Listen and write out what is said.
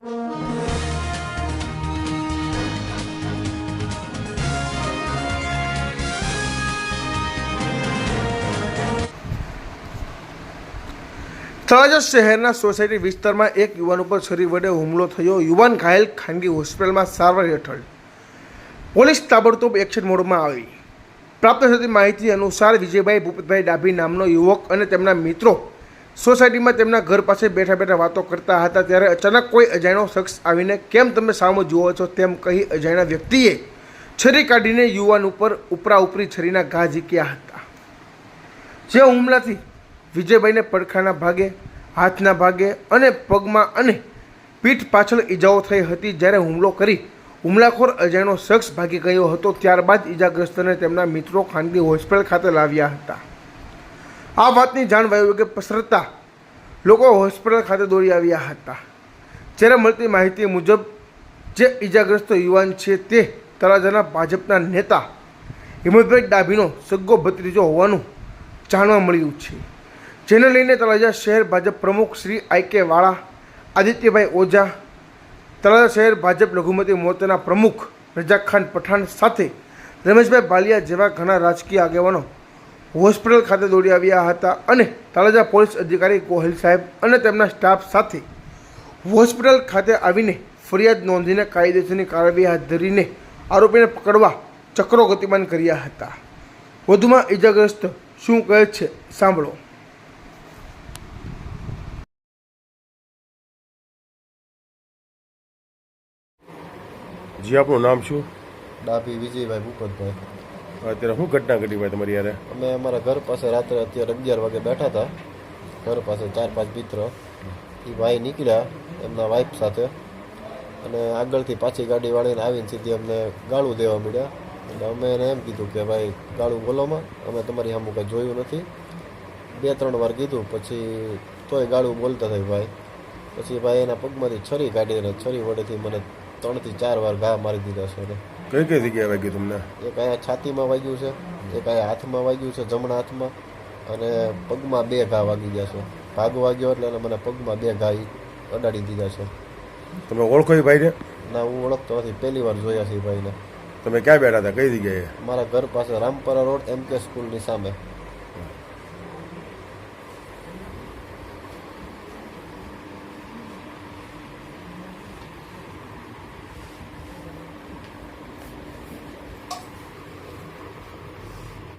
તળાજા શહેરના સોસાયટી વિસ્તારમાં એક યુવાન ઉપર છરી વડે હુમલો થયો. યુવાન ઘાયલ ખાનગી હોસ્પિટલમાં સારવાર હેઠળ. પોલીસ તાબડતોબ એક્શન મોડમાં આવી. પ્રાપ્ત થતી માહિતી અનુસાર વિજયભાઈ ભૂપતભાઈ ડાભી નામનો યુવક અને તેમના મિત્રો સોસાયટીમાં તેમના ઘર પાસે બેઠા બેઠા વાતો કરતા હતા ત્યારે અચાનક કોઈ અજાણ્યો શખ્સ આવીને, કેમ તમે સામો જુઓ છો? તેમ કહી અજાણ્યા વ્યક્તિએ છરી કાઢીને યુવાન ઉપર ઉપરા ઉપરી છરીના ઘા ઝીક્યા હતા. જે હુમલાથી વિજયભાઈને પડખાના ભાગે, હાથના ભાગે અને પગમાં અને પીઠ પાછળ ઈજાઓ થઈ હતી. જ્યારે હુમલો કરી હુમલાખોર અજાણ્યો શખ્સ ભાગી ગયો હતો, ત્યારબાદ ઈજાગ્રસ્તને તેમના મિત્રો ખાનગી હોસ્પિટલ ખાતે લાવ્યા હતા. આ વાતની જાણ વાયુવેગે પસરતા લોકો હોસ્પિટલ ખાતે દોડી આવ્યા હતા. જ્યારે મળતી માહિતી મુજબ જે ઈજાગ્રસ્ત યુવાન છે તે તળાજાના ભાજપના નેતા હિંમતભાઈ ડાભીનો સગ્ગો ભત્રીજો હોવાનું જાણવા મળ્યું છે. જેને લઈને તળાજા શહેર ભાજપ પ્રમુખ શ્રી આઈ કે વાળા, આદિત્યભાઈ ઓઝા, તળાજા શહેર ભાજપ લઘુમતી મોરચાના પ્રમુખ રજાક ખાન પઠાણ સાથે રમેશભાઈ બાલિયા જેવા ઘણા રાજકીય આગેવાનો હોસ્પિટલ ખાતે દોડી આવ્યા હતા અને તળાજા પોલીસ અધિકારી ગોહિલ સાહેબ અને તેમના સ્ટાફ સાથે હોસ્પિટલ ખાતે આવીને ફરિયાદ નોંધીને કાયદેસરની કાર્યવાહી હાથ ધરીને આરોપીને પકડવા ચક્રો ગતિમાન કર્યા હતા. વધુમાં ઈજાગ્રસ્ત શું કહે છે સાંભળો. જી આપનું નામ શું? ડાભી વિજયભાઈ ભૂપતભાઈ. અત્યારે શું ઘટના ઘટી ભાઈ તમારી યારે? અમે અમારા ઘર પાસે રાત્રે અત્યારે અગિયાર વાગે બેઠા હતા. ઘર પાસે ચાર, પાંચ મિત્ર. એ ભાઈ નીકળ્યા એમના વાઈફ સાથે. અને આગળથી પાછી ગાડી વાળીને આવીને સીધી અમને ગાળું દેવા મળ્યા એટલે અમે એને એમ કીધું કે ભાઈ, ગાળું બોલોમાં. અમે તમારી સામું કંઈ જોયું નથી. બે, ત્રણ વાર કીધું. પછી તોય ગાળું બોલતા થાય ભાઈ. પછી ભાઈ એના પગમાંથી છરી કાઢીને છરી વડેથી મને ત્રણથી ચાર વાર ઘા મારી દીધા છે કઈ કઈ જગ્યાએ વાગ્યું તમને? એક અહીંયા છાતીમાં વાગ્યું છે એક અહીંયા હાથમાં વાગ્યું છે જમણા હાથમાં અને પગમાં બે ઘા વાગી ગયા છે. ભાગ વાગ્યો એટલે મને પગમાં બે ઘા અડાડી દીધા છે. તમે ઓળખો એ ભાઈને? ના હું ઓળખતો નથી. પહેલી વાર જોયા છે ભાઈને. તમે ક્યાં બેઠા હતા? કઈ જગ્યાએ? મારા ઘર પાસે રામપરા રોડ એમ કે સ્કૂલની સામે.